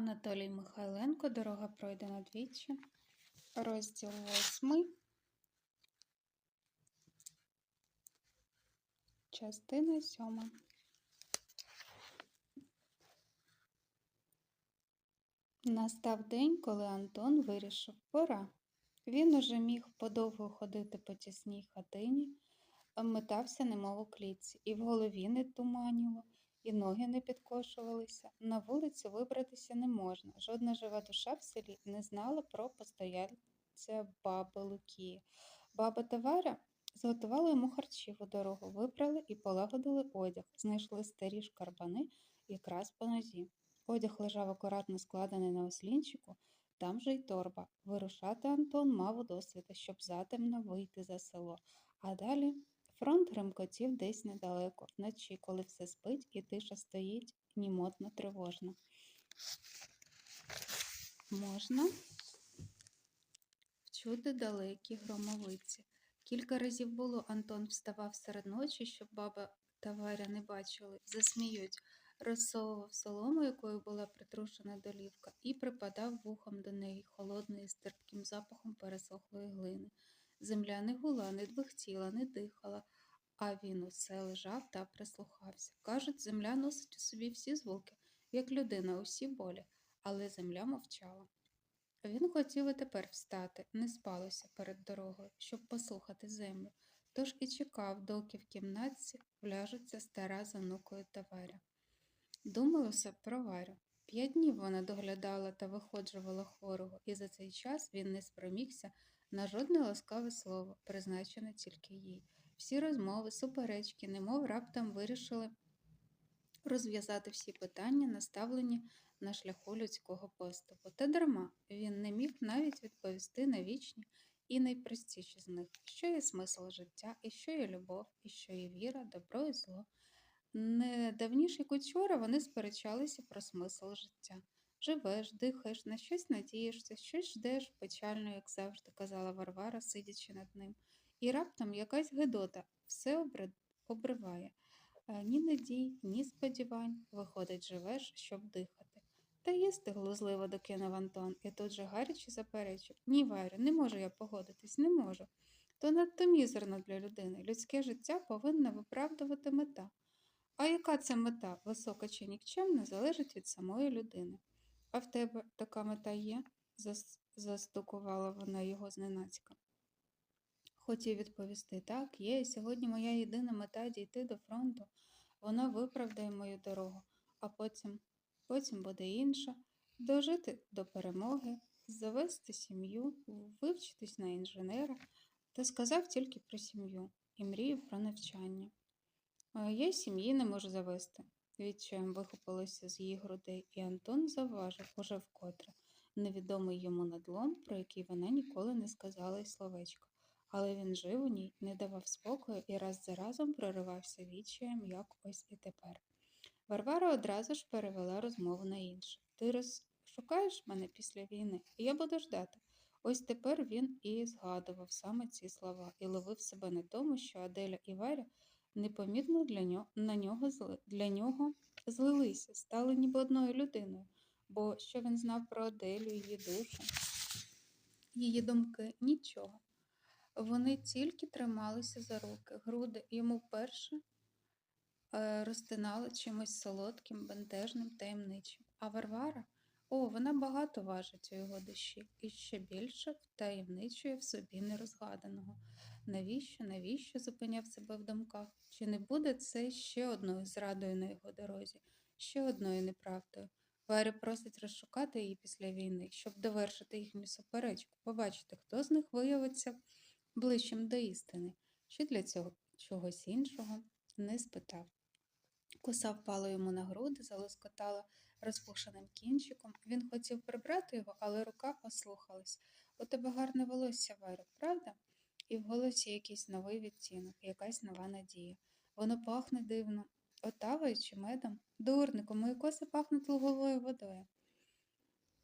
Анатолій Михайленко, дорога пройдена двічі, розділ восьмий, частина сьома. Настав день, коли Антон вирішив пора. Він уже міг подовго ходити по тісній хатині, метався немов у клітці, і в голові не туманіло, і ноги не підкошувалися. На вулицю вибратися не можна. Жодна жива душа в селі не знала про постояльця баби Лукії. Баба Таваря зготувала йому харчів у дорогу, випрали і полагодили одяг, знайшли старі шкарбани якраз по нозі. Одяг лежав акуратно складений на ослінчику, там же й торба. Вирушати Антон мав у досвіта, щоб затемно вийти за село. А далі фронт гремкотів десь недалеко, вночі, коли все спить і тиша стоїть німотно тривожно. Можна вчути далекі громовиці. Кілька разів було Антон вставав серед ночі, щоб баба та Варя не бачили, засміють, розсовував солому, якою була притрушена долівка, і припадав вухом до неї, холодною з терпким запахом пересохлої глини. Земля не гула, не двихтіла, не дихала, а він усе лежав та прислухався. Кажуть, земля носить у собі всі звуки, як людина, усі болі, але земля мовчала. Він хотів і тепер встати, не спалося перед дорогою, щоб послухати землю, тож і чекав, доки в кімнатці вляжеться стара з онукою Таваря. Думалося про Варю. П'ять днів вона доглядала та виходжувала хворого, і за цей час він не спромігся на жодне ласкаве слово, призначене тільки їй. Всі розмови, суперечки, немов раптом вирішили розв'язати всі питання, наставлені на шляху людського поступу. Та дарма він не міг навіть відповісти на вічні і найпростіші з них, що є смисл життя, і що є любов, і що є віра, добро і зло. Не давніше, як учора, вони сперечалися про смисл життя. Живеш, дихаєш, на щось надієшся, щось ждеш, печально, як завжди казала Варвара, сидячи над ним. І раптом якась гидота все обриває. Е, Ні надій, ні сподівань. Виходить, живеш, щоб дихати. Та їсти глузливо докинув Антон, і тут же гаряче заперечив. Ні, Варю, не можу я погодитись, не можу. То надто мізерно для людини. Людське життя повинна виправдувати мета. А яка це мета, висока чи нікчемна, залежить від самої людини. А в тебе така мета є? застукувала вона його зненацька. Хотів відповісти так, є. Сьогодні моя єдина мета дійти до фронту. Вона виправдає мою дорогу, а потім, потім буде інша дожити до перемоги, завести сім'ю, вивчитись на інженера та сказав тільки про сім'ю і мрію про навчання. Я й сім'ї не можу завести. Відчаєм вихопилося з її грудей, і Антон завважив уже вкотре невідомий йому надлом, про який вона ніколи не сказала й словечка. Але він жив у ній, не давав спокою і раз за разом проривався відчаєм, як ось і тепер. Варвара одразу ж перевела розмову на інше. Ти розшукаєш мене після війни, і я буду ждати. Ось тепер він і згадував саме ці слова і ловив себе на тому, що Аделя і Варя непомітно для нього, на нього, для нього злилися, стали ніби одною людиною. Бо що він знав про Аделю, її душу, її думки нічого. Вони тільки трималися за руки, груди йому вперше е, розтинали чимось солодким, бентежним, таємничим. А Варвара, о, вона багато важить у його душі і ще більше втаємничує в собі нерозгаданого. Навіщо, навіщо зупиняв себе в думках? Чи не буде це ще одною зрадою на його дорозі, ще одною неправдою? Варя просить розшукати її після війни, щоб довершити їхню суперечку, побачити, хто з них виявиться ближчим до істини, чи для цього чогось іншого не спитав. Коса впала йому на груди, залоскотала розпушеним кінчиком. Він хотів прибрати його, але рука послухалась. У тебе гарне волосся, Варю, правда? І в голосі якийсь новий відтінок, якась нова надія. Воно пахне дивно, отавою чи медом. Дурнику, мої коси пахнуть луговою водою.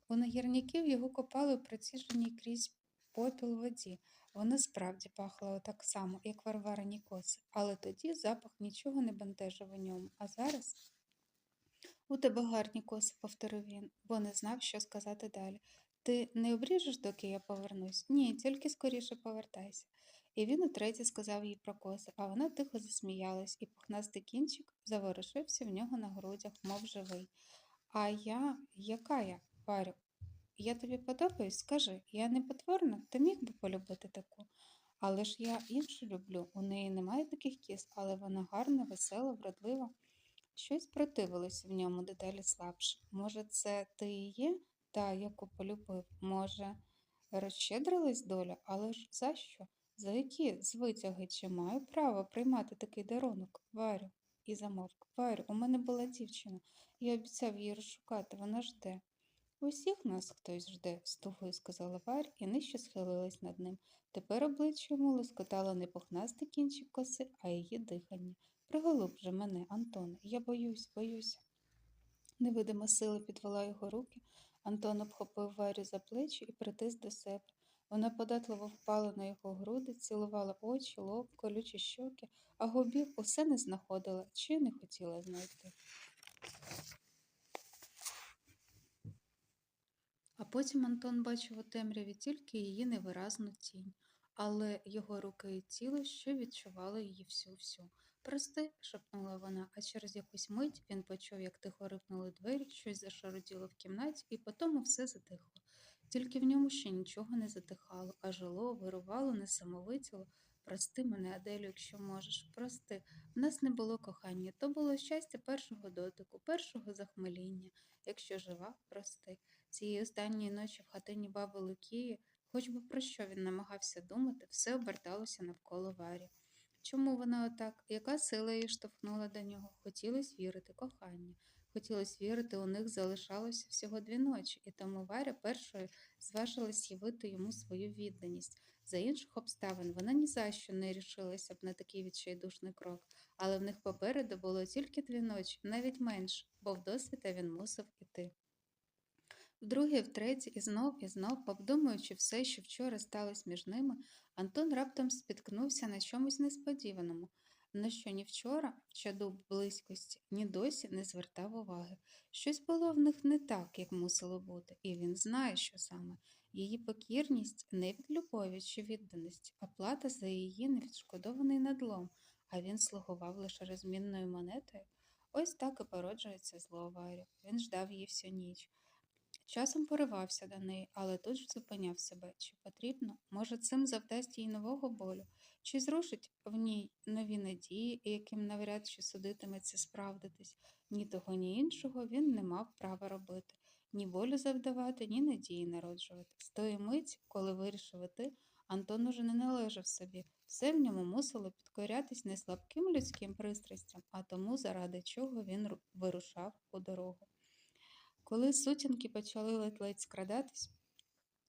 У нагірняків його копали у приціженій крізь попіл воді. Вона справді пахла так само, як варварані коси, але тоді запах нічого не бентежив у ньому, а зараз У тебе гарні коси, повторив він, бо не знав, що сказати далі. Ти не обріжеш, доки я повернусь? Ні, тільки скоріше повертайся. І він утретє сказав їй про коси, а вона тихо засміялась, і пухнастий кінчик заворушився в нього на грудях, мов живий. А я, яка я, Варю? Я тобі подобаюсь? Скажи, я не потворна? Ти міг би полюбити таку? Але ж я іншу люблю. У неї немає таких кіс, але вона гарна, весела, вродлива. Щось противилось в ньому дедалі слабше. Може, це ти і є та, яку полюбив? Може, розщедрилась доля, але ж за що? За які звитяги чи маю право приймати такий дарунок? Варю, і замовк. Варю, у мене була дівчина. Я обіцяв її розшукати, вона жде. Усіх нас хтось жде, з тугою сказала Варя і нижче схилилась над ним. Тепер обличчя йому лоскотало не пухнастий кінчик коси, а її дихання. Приголуб же мене, Антоне, я боюсь, боюся. Невидима сила підвела його руки. Антон обхопив Варю за плечі і притис до себе. Вона податливо впала на його груди, цілувала очі, лоб, колючі щоки, а губів усе не знаходила чи не хотіла знайти. А потім Антон бачив у темряві тільки її невиразну тінь, але його руки і тіло що відчували її всю-всю. Прости, шепнула вона, а через якусь мить він почув, як тихо рипнули двері, щось зашароділо в кімнаті, і потому все затихло. Тільки в ньому ще нічого не затихало, а жило, вирувало, несамовитіло. Прости мене, Аделю, якщо можеш, прости. В нас не було кохання, то було щастя першого дотику, першого захмеління. Якщо жива, прости. Цієї останньої ночі в хатині баби Лукії, хоч би про що він намагався думати, все оберталося навколо Варі. Чому вона отак? Яка сила її штовхнула до нього? Хотілося вірити кохання. Хотілося вірити, у них залишалося всього дві ночі, і тому Варя першою зважилась явити йому свою відданість. За інших обставин вона ні за що не рішилася б на такий відчайдушний крок, але в них попереду було тільки дві ночі, навіть менше, бо в досвіта він мусив іти. Вдруге, втретє, і знов, і знов, обдумуючи все, що вчора сталося між ними, Антон раптом спіткнувся на чомусь несподіваному, на що ні вчора, в чаду близькості, ні досі не звертав уваги. Щось було в них не так, як мусило бути, і він знає, що саме. Її покірність не від любові чи відданості, а плата за її невідшкодований надлом, а він слугував лише розмінною монетою. Ось так і породжується зло Варю. Він ждав її всю ніч. Часом поривався до неї, але тут ж зупиняв себе, чи потрібно, може, цим завдасть їй нового болю, чи зрушить в ній нові надії, яким навряд чи судитиметься справдитись. Ні того, ні іншого він не мав права робити, ні болю завдавати, ні надії народжувати. З тої миті, коли вирішив іти, Антон уже не належав собі, все в ньому мусило підкорятись не слабким людським пристрастям, а тому, заради чого він вирушав у дорогу. Коли сутінки почали ледь-ледь скрадатись,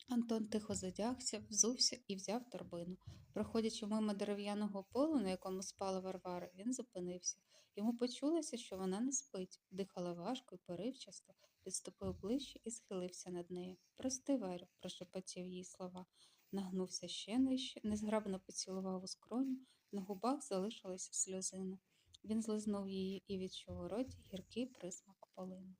Антон тихо задягся, взувся і взяв торбину. Проходячи мимо дерев'яного полу, на якому спала Варвара, він зупинився. Йому почулося, що вона не спить, дихала важко і поривчасто, підступив ближче і схилився над нею. Прости, Варю, прошепотів їй слова. Нагнувся ще нижче, незграбно поцілував у скроню, на губах залишилася сльозина. Він злизнув її і відчув у роті гіркий присмак полину.